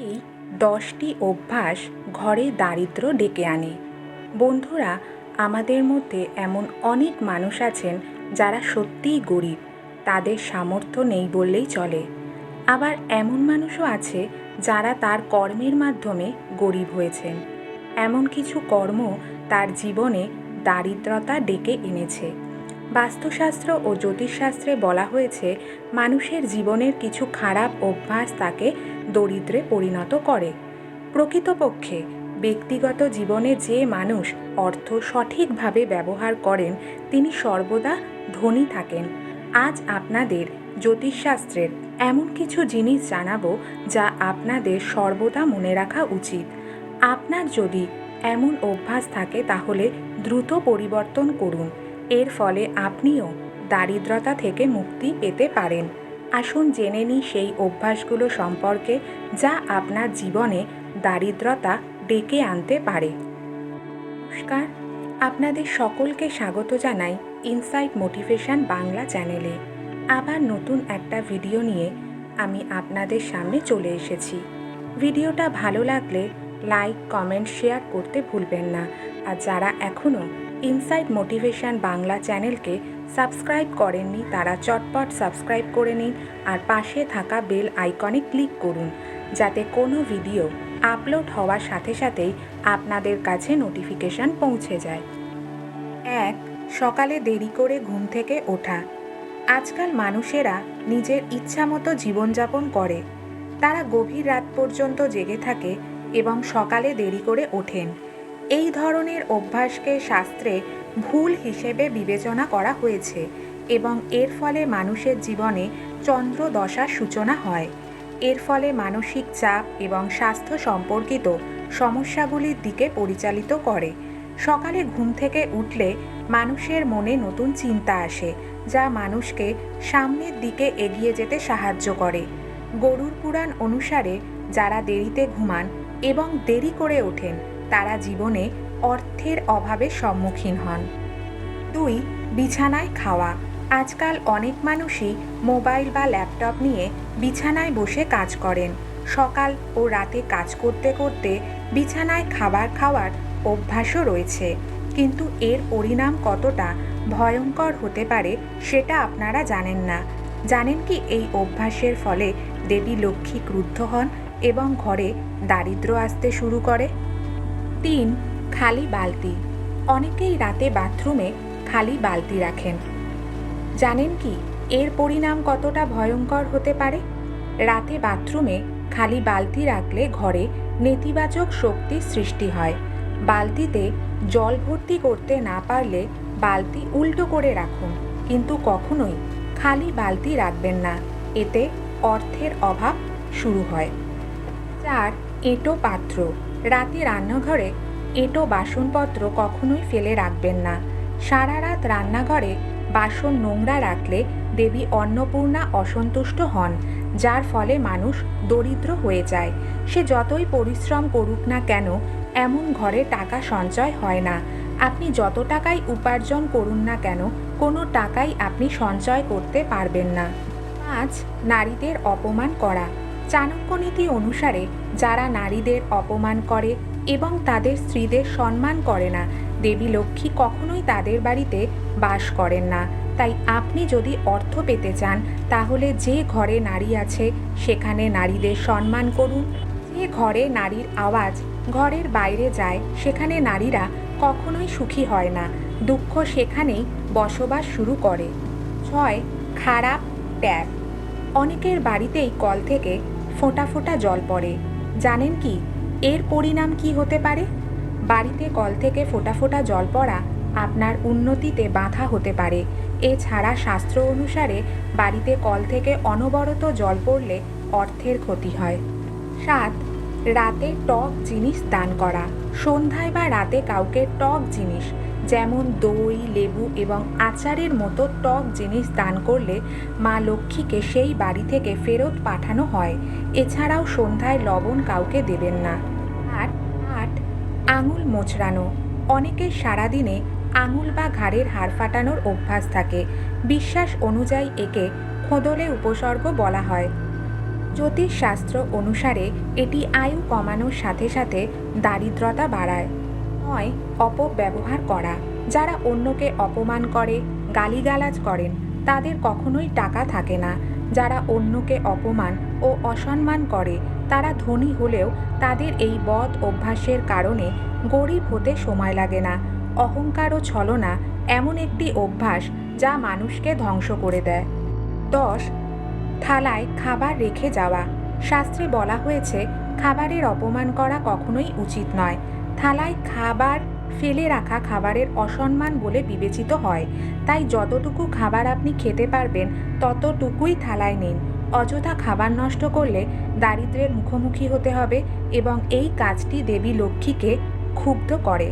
এই দশটি অভ্যাস ঘরে দারিদ্র্য ডেকে আনে। বন্ধুরা, আমাদের মধ্যে এমন অনেক মানুষ আছেন যারা সত্যিই গরিব। তাদের সামর্থ্য নেই বললেই চলে। আবার এমন মানুষও আছে যারা তার কর্মের মাধ্যমে গরিব হয়েছেন। এমন কিছু কর্ম তার জীবনে দারিদ্রতা ডেকে এনেছে। বাস্তুশাস্ত্র ও জ্যোতিষশাস্ত্রে বলা হয়েছে, মানুষের জীবনের কিছু খারাপ অভ্যাস তাকে দরিদ্রে পরিণত করে। প্রকৃতপক্ষে, ব্যক্তিগত জীবনে যে মানুষ অর্থ সঠিকভাবে ব্যবহার করেন, তিনি সর্বদা ধনী থাকেন। আজ আপনাদের জ্যোতিষশাস্ত্রের এমন কিছু জিনিস জানাব যা আপনাদের সর্বদা মনে রাখা উচিত। আপনার যদি এমন অভ্যাস থাকে, তাহলে দ্রুত পরিবর্তন করুন। এর ফলে আপনিও দারিদ্রতা থেকে মুক্তি পেতে পারেন। আসুন জেনে নিই সেই অভ্যাসগুলো সম্পর্কে যা আপনার জীবনে দারিদ্রতা ডেকে আনতে পারে। নমস্কার, আপনাদের সকলকে স্বাগত জানাই ইনসাইট মোটিভেশন বাংলা চ্যানেলে। আবার নতুন একটা ভিডিও নিয়ে আমি আপনাদের সামনে চলে এসেছি। ভিডিওটা ভালো লাগলে লাইক, কমেন্ট, শেয়ার করতে ভুলবেন না। আর যারা এখনও ইনসাইট মোটিভেশন বাংলা চ্যানেলকে সাবস্ক্রাইব করেননি তারা চটপট সাবস্ক্রাইব করে নিন আর পাশে থাকা বেল আইকনে ক্লিক করুন, যাতে কোনো ভিডিও আপলোড হওয়ার সাথে সাথেই আপনাদের কাছে নোটিফিকেশান পৌঁছে যায়। এক, সকালে দেরি করে ঘুম থেকে ওঠা। আজকাল মানুষেরা নিজের ইচ্ছামতো জীবনযাপন করে। তারা গভীর রাত পর্যন্ত জেগে থাকে এবং সকালে দেরি করে ওঠেন। এই ধরনের অভ্যাসকে শাস্ত্রে ভুল হিসেবে বিবেচনা করা হয়েছে এবং এর ফলে মানুষের জীবনে চন্দ্রদশার সূচনা হয়। এর ফলে মানসিক চাপ এবং স্বাস্থ্য সম্পর্কিত সমস্যাগুলির দিকে পরিচালিত করে। সকালে ঘুম থেকে উঠলে মানুষের মনে নতুন চিন্তা আসে, যা মানুষকে সামনের দিকে এগিয়ে যেতে সাহায্য করে। গরুর পুরাণ অনুসারে যারা দেরিতে ঘুমান এবং দেরি করে ওঠেন তারা জীবনে অর্থের অভাবে সম্মুখীন হন। দুই, বিছানায় খাওয়া। আজকাল অনেক মানুষই মোবাইল বা ল্যাপটপ নিয়ে বিছানায় বসে কাজ করেন। সকাল ও রাতে কাজ করতে করতে বিছানায় খাবার খাওয়ার অভ্যাসও রয়েছে। কিন্তু এর পরিণাম কতটা ভয়ঙ্কর হতে পারে সেটা আপনারা জানেন না। জানেন কি এই অভ্যাসের ফলে দেবী লক্ষ্মী ক্রুদ্ধ হন এবং ঘরে দারিদ্র্য আসতে শুরু করে? তিন খালি বালতি। অনেকেই রাতে বাথরুমে খালি বালতি রাখেন। জানেন কি, এর পরিণাম কতটা ভয়ঙ্কর হতে পারে? রাতে বাথরুমে খালি বালতি রাখলে ঘরে নেতিবাচক শক্তি সৃষ্টি হয়। বালতিতে জল ভর্তি করতে না পারলে বালতি উল্টো করে রাখুন, কিন্তু কখনোই খালি বালতি রাখবেন না। এতে অর্থের অভাব শুরু হয়। চার, এঁটো পাত্র। রাতে রান্নাঘরে এঁটো বাসনপত্র কখনোই ফেলে রাখবেন না। সারা রাত রান্নাঘরে বাসন নোংরা রাখলে দেবী অন্নপূর্ণা অসন্তুষ্ট হন, যার ফলে মানুষ দরিদ্র হয়ে যায়। সে যতই পরিশ্রম করুক না কেন, এমন ঘরে টাকা সঞ্চয় হয় না। আপনি যত টাকাই উপার্জন করুন না কেন, কোনো টাকাই আপনি সঞ্চয় করতে পারবেন না। পাঁচ, নারীদের অপমান করা। চাণক্যনীতি অনুসারে যারা নারীদের অপমান করে এবং তাদের স্ত্রীদের সম্মান করে না, দেবী লক্ষ্মী কখনোই তাদের বাড়িতে বাস করেন না। তাই আপনি যদি অর্থ পেতে চান, তাহলে যে ঘরে নারী আছে, সেখানে নারীদের সম্মান করুন। যে ঘরে নারীর আওয়াজ ঘরের বাইরে যায়, সেখানে নারীরা কখনোই সুখী হয় না। দুঃখ সেখানেই বসবাস শুরু করে। ছয়, খারাপ ট্যাপ অনেকের বাড়িতেই কল থেকে ফোঁটা ফোঁটা জল পড়ে। জানেন কি, এর পরিণাম কি হতে পারে? বাড়িতে কল থেকে ফোঁটা ফোঁটা জল পড়া আপনার উন্নতিতে বাধা হতে পারে। এছাড়া শাস্ত্র অনুসারে বাড়িতে কল থেকে অনবরত জল পড়লে অর্থের ক্ষতি হয়। সাত, রাতে টক জিনিস দান করা। সন্ধ্যায় বা রাতে কাউকে টক জিনিস যেমন দই, লেবু এবং আচারের মতো টক জিনিস দান করলে মা লক্ষ্মীকে সেই বাড়ি থেকে ফেরত পাঠানো হয়। এছাড়াও সন্ধ্যায় লবণ কাউকে দেবেন না। আট আট আঙুল মোচড়ানো। অনেকের সারাদিনে আঙুল বা ঘাড়ের হাড় ফাটানোর অভ্যাস থাকে। বিশ্বাস অনুযায়ী একে খোদলে উপসর্গ বলা হয়। জ্যোতিষশাস্ত্র অনুসারে এটি আয়ু কমানোর সাথে সাথে দারিদ্রতা বাড়ায়। নয়, অপব্যবহার করা। যারা অন্যকে অপমান করে, গালিগালাজ করেন, তাদের কখনোই টাকা থাকে না। যারা অন্যকে অপমান ও অসম্মান করে, তারা ধনী হলেও তাদের এই বদ অভ্যাসের কারণে গরিব হতে সময় লাগে না। অহংকার ও ছলনা এমন একটি অভ্যাস যা মানুষকে ধ্বংস করে দেয়। দশ, থালায় খাবার রেখে যাওয়া। শাস্ত্রে বলা হয়েছে, খাবারের অপমান করা কখনোই উচিত নয়। থালায় খাবার, ফেলে রাখা খাবারের অসম্মান বলে বিবেচিত হয়। তাই যতটুকু খাবার আপনি খেতে পারবেন, ততটুকুই থালায় নিন। অযথা খাবার নষ্ট করলে দারিদ্র্যের মুখোমুখি হতে হবে এবং এই কাজটি দেবী লক্ষ্মীকে ক্ষুব্ধ করে।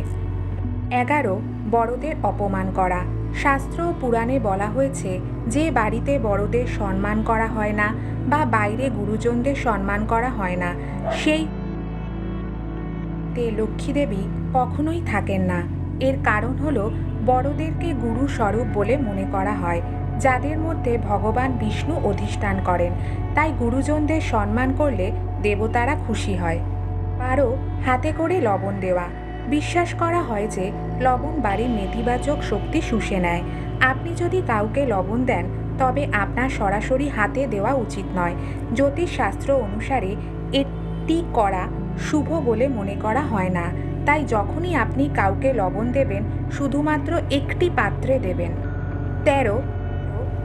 এগারো, বড়দের অপমান করা। শাস্ত্র ও পুরাণে বলা হয়েছে, যে বাড়িতে বড়দের সম্মান করা হয় না বা বাইরে গুরুজনদের সম্মান করা হয় না, সেই তে লক্ষ্মী দেবী কখনোই থাকেন না। এর কারণ হলো বড়দেরকে গুরু স্বরূপ বলে মনে করা হয়, যাদের মধ্যে ভগবান বিষ্ণু অধিষ্ঠান করেন। তাই গুরুজনদের সম্মান করলে দেবতারা খুশি হয়। বারো হাতে করে লবণ দেওয়া। বিশ্বাস করা হয় যে, লবণ বাড়ির নেতিবাচক শক্তি শুষে নেয়। আপনি যদি কাউকে লবণ দেন, তবে আপনার সরাসরি হাতে দেওয়া উচিত নয়। জ্যোতিষশাস্ত্র অনুসারে এটি করা শুভ বলে মনে করা হয় না। তাই যখনই আপনি কাউকে লবণ দেবেন, শুধুমাত্র একটি পাত্রে দেবেন। তেরো,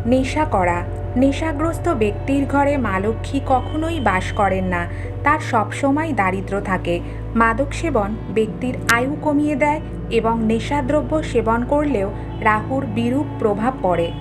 নেশা করা। নেশাগ্রস্ত ব্যক্তির ঘরে মা লক্ষ্মী কখনোই বাস করেন না। তার সবসময় দারিদ্র থাকে। মাদক সেবন ব্যক্তির আয়ু কমিয়ে দেয় এবং নেশাদ্রব্য সেবন করলেও রাহুর বিরূপ প্রভাব পড়ে।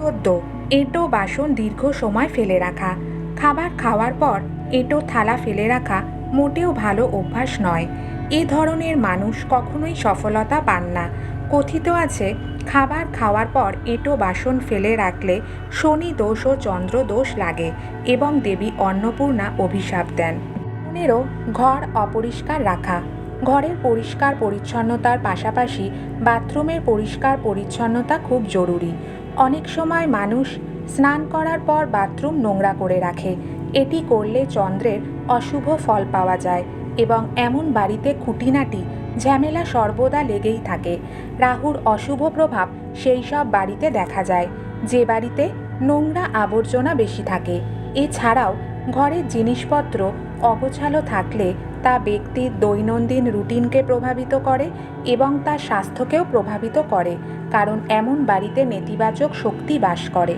চোদ্দ, এঁটো বাসন দীর্ঘ সময় ফেলে রাখা। খাবার খাওয়ার পর এঁটো থালা ফেলে রাখা মোটেও ভালো অভ্যাস নয়। এ ধরনের মানুষ কখনোই সফলতা পান না। কথিত আছে, খাবার খাওয়ার পর এঁটো বাসন ফেলে রাখলে শনি দোষ ও চন্দ্র দোষ লাগে এবং দেবী অন্নপূর্ণা অভিশাপ দেন। পনেরো, ঘর অপরিষ্কার রাখা। ঘরের পরিষ্কার পরিচ্ছন্নতার পাশাপাশি বাথরুমের পরিষ্কার পরিচ্ছন্নতা খুব জরুরি। অনেক সময় মানুষ স্নান করার পর বাথরুম নোংরা করে রাখে। এটি করলে চন্দ্রের অশুভ ফল পাওয়া যায় এবং এমন বাড়িতে খুঁটিনাটি ঝামেলা সর্বদা লেগেই থাকে। রাহুর অশুভ প্রভাব সেই সব বাড়িতে দেখা যায়, যে বাড়িতে নোংরা আবর্জনা বেশি থাকে। এছাড়াও ঘরের জিনিসপত্র অগোছালো থাকলে তা ব্যক্তির দৈনন্দিন রুটিনকে প্রভাবিত করে এবং তার স্বাস্থ্যকেও প্রভাবিত করে, কারণ এমন বাড়িতে নেতিবাচক শক্তি বাস করে।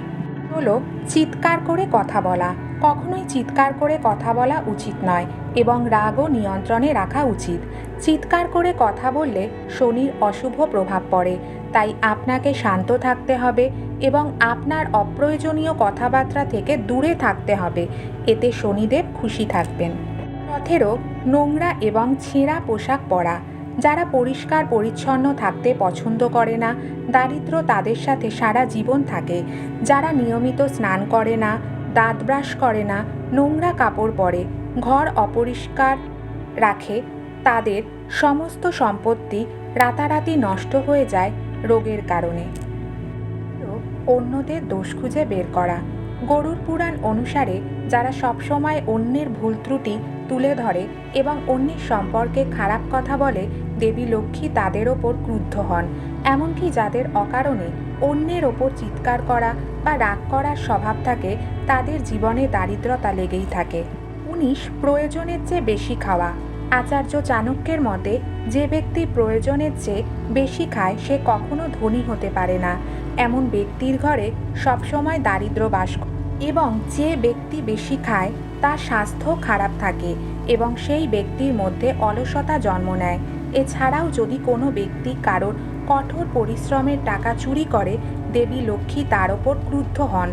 হলো চিৎকার করে কথা বলা। কখনোই চিৎকার করে কথা বলা উচিত নয় এবং রাগও নিয়ন্ত্রণে রাখা উচিত। চিৎকার করে কথা বললে শনির অশুভ প্রভাব পড়ে, তাই আপনাকে শান্ত থাকতে হবে এবং আপনার অপ্রয়োজনীয় কথাবার্তা থেকে দূরে থাকতে হবে, এতে শনিদেব খুশি থাকবেন। সতেরো নোংরা এবং ছেঁড়া পোশাক পরা, যারা পরিষ্কার পরিচ্ছন্ন থাকতে পছন্দ করে না, দারিদ্র তাদের সাথে সারা জীবন থাকে, যারা নিয়মিত স্নান করে না দাঁত ব্রাশ করে না, নোংরা কাপড় পরে, ঘর অপরিষ্কার রাখে, তাদের সমস্ত সম্পত্তি রাতারাতি নষ্ট হয়ে যায় রোগের কারণে। অন্যদের দোষ খুঁজে বের করা। গরুর পুরাণ অনুসারে যারা সবসময় অন্যের ভুল ত্রুটি তুলে ধরে এবং অন্যের সম্পর্কে খারাপ কথা বলে দেবী লক্ষ্মী তাদের ওপর ক্রুদ্ধ হন, এমনকি যাদের অকারণে অন্যের ওপর চিৎকার করা বা রাগ করার স্বভাব থাকে, তাদের জীবনে দারিদ্রতা লেগেই থাকে। উনিশ, প্রয়োজনের চেয়ে বেশি খাওয়া। আচার্য চাণক্যের মতে, যে ব্যক্তি প্রয়োজনের চেয়ে বেশি খায়, সে কখনো ধনী হতে পারে না। এমন ব্যক্তির ঘরে সবসময় দারিদ্র বাস এবং যে ব্যক্তি বেশি খায়, তার স্বাস্থ্য খারাপ থাকে এবং সেই ব্যক্তির মধ্যে অলসতা জন্ম নেয়। এছাড়াও যদি কোনো ব্যক্তি কারোর কঠোর পরিশ্রমের টাকা চুরি করে, দেবী লক্ষ্মী তার ওপর ক্রুদ্ধ হন।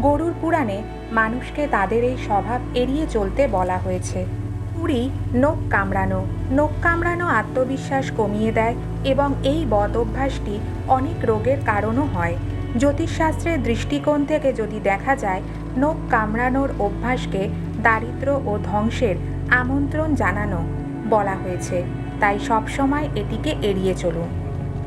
গরুর পুরাণে মানুষকে তাদের এই স্বভাব এড়িয়ে চলতে বলা হয়েছে। কুড়ি নোখ কামড়ানো নোখ কামড়ানো আত্মবিশ্বাস কমিয়ে দেয় এবং এই বদ অভ্যাসটি অনেক রোগের কারণও হয়। জ্যোতিষশাস্ত্রের দৃষ্টিকোণ থেকে যদি দেখা যায় নোখ কামড়ানোর অভ্যাসকে দারিদ্র ও ধ্বংসের আমন্ত্রণ জানানো বলা হয়েছে। তাই সবসময় এটিকে এড়িয়ে চলুন।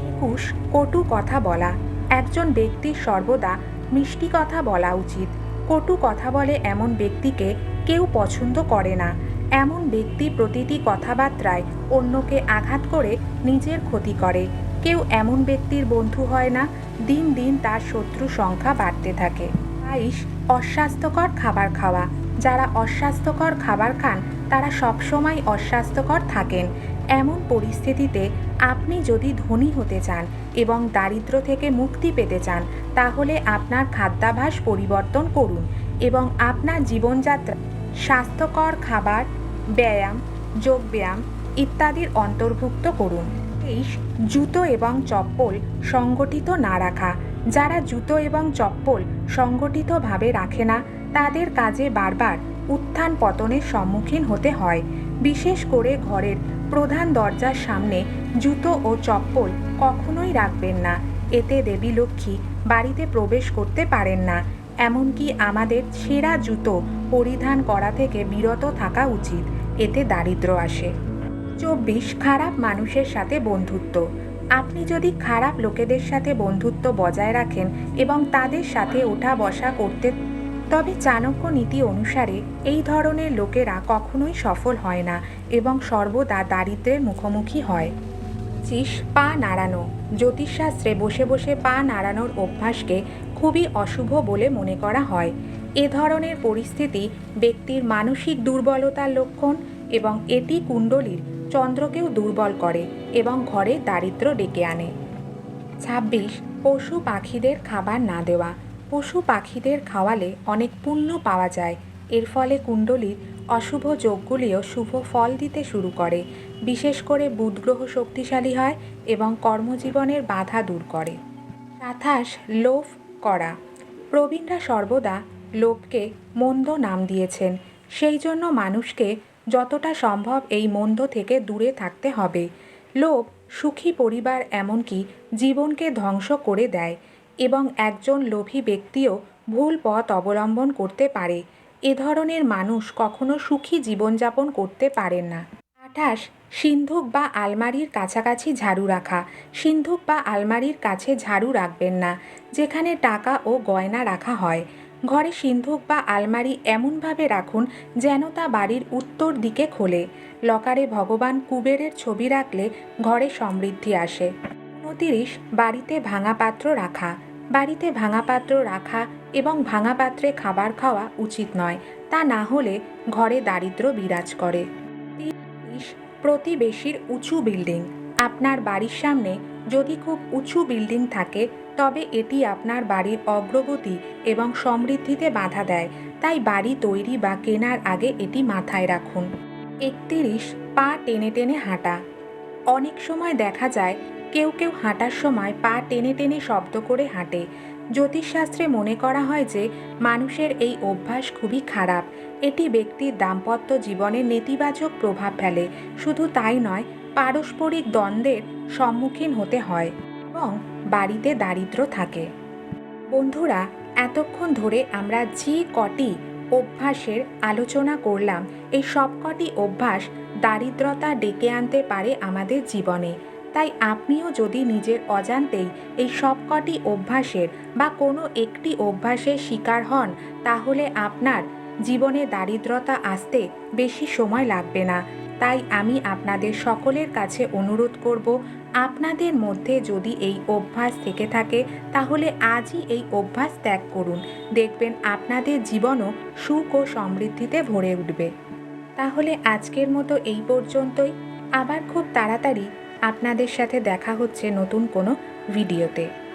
একুশ, কটু কথা বলা। একজন ব্যক্তির সর্বদা মিষ্টি কথা বলা উচিত। কটু কথা বলে এমন ব্যক্তিকে কেউ পছন্দ করে না। এমন ব্যক্তি প্রতিটি কথাবার্তায় অন্যকে আঘাত করে নিজের ক্ষতি করে। কেউ এমন ব্যক্তির বন্ধু হয় না, দিন দিন তার শত্রু সংখ্যা বাড়তে থাকে। বাইশ, অস্বাস্থ্যকর খাবার খাওয়া। যারা অস্বাস্থ্যকর খাবার খান তারা সবসময় অস্বাস্থ্যকর থাকেন। এমন পরিস্থিতিতে আপনি যদি ধনী হতে চান এবং দারিদ্র থেকে মুক্তি পেতে চান, তাহলে আপনার খাদ্যাভ্যাস পরিবর্তন করুন এবং আপনার জীবনযাত্রা, স্বাস্থ্যকর খাবার, ব্যায়াম, যোগব্যায়াম ইত্যাদির অন্তর্ভুক্ত করুন। তেইশ জুতো এবং চপ্পল সংগঠিত না রাখা। যারা জুতো এবং চপ্পল সংগঠিতভাবে রাখে না, তাদের কাজে বারবার উত্থান পতনের সম্মুখীন হতে হয়। বিশেষ করে ঘরের প্রধান দরজার সামনে জুতো ও চপ্পল কখনোই রাখবেন না। এতে দেবী লক্ষ্মী বাড়িতে প্রবেশ করতে পারেন না। এমনকি আমাদের সেরা জুতো পরিধান করা থেকে বিরত থাকা উচিত। এতে দারিদ্র আসে। চব্বিশ, খারাপ মানুষের সাথে বন্ধুত্ব। আপনি যদি খারাপ লোকেদের সাথে বন্ধুত্ব বজায় রাখেন এবং তাদের সাথে ওঠা বসা করতে তবে চাণক্য নীতি অনুসারে এই ধরনের লোকেরা কখনোই সফল হয় না এবং সর্বদা দারিদ্র্যের মুখোমুখি হয়। পঁচিশ পা নাড়ানো। জ্যোতিষশাস্ত্রে বসে বসে পা নাড়ানোর অভ্যাসকে খুবই অশুভ বলে মনে করা হয়। এ ধরনের পরিস্থিতি ব্যক্তির মানসিক দুর্বলতার লক্ষণ এবং এটি কুণ্ডলীর চন্দ্রকেও দুর্বল করে এবং ঘরে দারিদ্র ডেকে আনে। ছাব্বিশ, পশু পাখিদের খাবার না দেওয়া। পশু পাখিদের খাওয়ালে অনেক পুণ্য পাওয়া যায়। এর ফলে কুণ্ডলীর অশুভ যোগগুলিও শুভ ফল দিতে শুরু করে। বিশেষ করে বুধ গ্রহ শক্তিশালী হয় এবং কর্মজীবনের বাধা দূর করে। সাতাশ, লোভ করা। প্রবীণরা সর্বদা লোভকে মন্দ নাম দিয়েছেন। সেই জন্য মানুষকে যতটা সম্ভব এই মন্দ থেকে দূরে থাকতে হবে। লোভ সুখী পরিবার এমনকি জীবনকে ধ্বংস করে দেয়। এবং একজন লোভী ব্যক্তিও ভুল পথ অবলম্বন করতে পারে। এ ধরনের মানুষ কখনো সুখী জীবনযাপন করতে পারেন না। আঠাশ, সিন্ধুক বা আলমারির কাছাকাছি ঝাড়ু রাখা। সিন্ধুক বা আলমারির কাছে ঝাড়ু রাখবেন না, যেখানে টাকা ও গয়না রাখা হয়। ঘরে সিন্ধুক বা আলমারি এমনভাবে রাখুন যেন তা বাড়ির উত্তর দিকে খোলে। লকারে ভগবান কুবেরের ছবি রাখলে ঘরে সমৃদ্ধি আসে। উনতিরিশ, বাড়িতে ভাঙা পাত্র রাখা। বাড়িতে ভাঙা পাত্র রাখা এবং ভাঙা পাত্রে খাবার খাওয়া উচিত নয়, তা না হলে ঘরে দারিদ্র বিরাজ করে। প্রতিবেশীর উঁচু বিল্ডিং। আপনার বাড়ির সামনে যদি খুব উঁচু বিল্ডিং থাকে, তবে এটি আপনার বাড়ির অগ্রগতি এবং সমৃদ্ধিতে বাধা দেয়। তাই বাড়ি তৈরি বা কেনার আগে এটি মাথায় রাখুন। একতিরিশ পা টেনে টেনে হাঁটা। অনেক সময় দেখা যায় কেউ কেউ হাঁটার সময় পা টেনে টেনে শব্দ করে হাঁটে। জ্যোতিষশাস্ত্রে মনে করা হয় যে, মানুষের এই অভ্যাস খুবই খারাপ। এটি ব্যক্তির দাম্পত্য জীবনে নেতিবাচক প্রভাব ফেলে। শুধু তাই নয়, পারস্পরিক দ্বন্দ্বের সম্মুখীন হতে হয় এবং বাড়িতে দারিদ্র থাকে। বন্ধুরা, এতক্ষণ ধরে আমরা যে কটি অভ্যাসের আলোচনা করলাম, এই সবকটি অভ্যাস দারিদ্রতা ডেকে আনতে পারে আমাদের জীবনে। তাই আপনিও যদি নিজের অজান্তেই এই সবকটি অভ্যাসের বা কোনো একটি অভ্যাসের শিকার হন, তাহলে আপনার জীবনে দারিদ্রতা আসতে বেশি সময় লাগবে না। তাই আমি আপনাদের সকলের কাছে অনুরোধ করব, আপনাদের মধ্যে যদি এই অভ্যাস থেকে থাকে, তাহলে আজই এই অভ্যাস ত্যাগ করুন। দেখবেন আপনাদের জীবনও সুখ ও সমৃদ্ধিতে ভরে উঠবে। তাহলে আজকের মতো এই পর্যন্তই। আবার খুব তাড়াতাড়ি আপনাদের সাথে দেখা হচ্ছে নতুন কোনো ভিডিওতে।